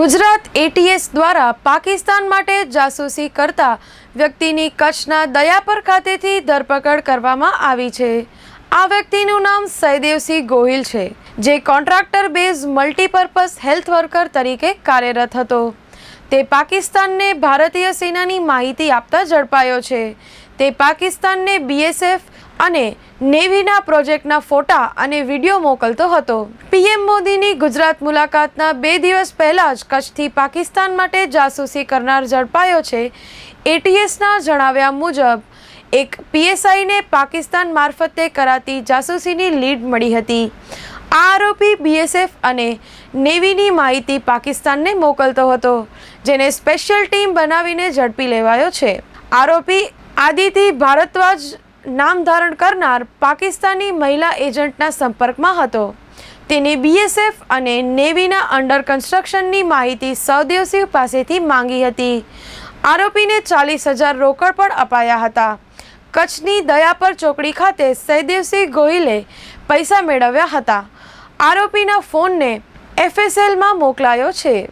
Gujarat ATS દ્વારા પાકિસ્તાન માટે જાસૂસી કરતા વ્યક્તિની કચ્છના દયાપર ખાતેથી ધરપકડ કરવામાં આવી છે. આ વ્યક્તિનું નામ સૈદેવસિંહ ગોહિલ છે, જે contractor base multipurpose health worker તરીકે કાર્યરત હતો. તે પાકિસ્તાનને ભારતીય સેનાની માહિતી આપતા ઝડપાયો છે. તે પાકિસ્તાનને બીએસએફ અને નેવીના પ્રોજેક્ટના ફોટા અને વીડિયો મોકલતો હતો. પીએમ મોદીની ગુજરાત મુલાકાતના બે દિવસ પહેલાં જ કચ્છથી પાકિસ્તાન માટે જાસૂસી કરનાર ઝડપાયો છે. એટીએસના જણાવ્યા મુજબ, એક પીએસઆઈને પાકિસ્તાન મારફતે કરાતી જાસૂસીની લીડ મળી હતી. આ આરોપી બીએસએફ અને નેવીની માહિતી પાકિસ્તાનને મોકલતો હતો, જેને સ્પેશિયલ ટીમ બનાવીને ઝડપી લેવાયો છે. આરોપી આદિથી ભારદ્વાજ નામ ધારણ કરનાર પાકિસ્તાની મહિલા એજન્ટના સંપર્કમાં હતો. તેને બીએસએફ અને નેવીના અંડર કન્સ્ટ્રક્શનની માહિતી સૌદેવસિંહ પાસેથી માંગી હતી. આરોપીને ચાલીસ હજાર રોકડ પણ અપાયા હતા. કચ્છની દયાપર ચોકડી ખાતે સૈદેવસિંહ ગોહિલે પૈસા મેળવ્યા હતા. આરોપીના ફોનને એફએસએલમાં મોકલાયો છે.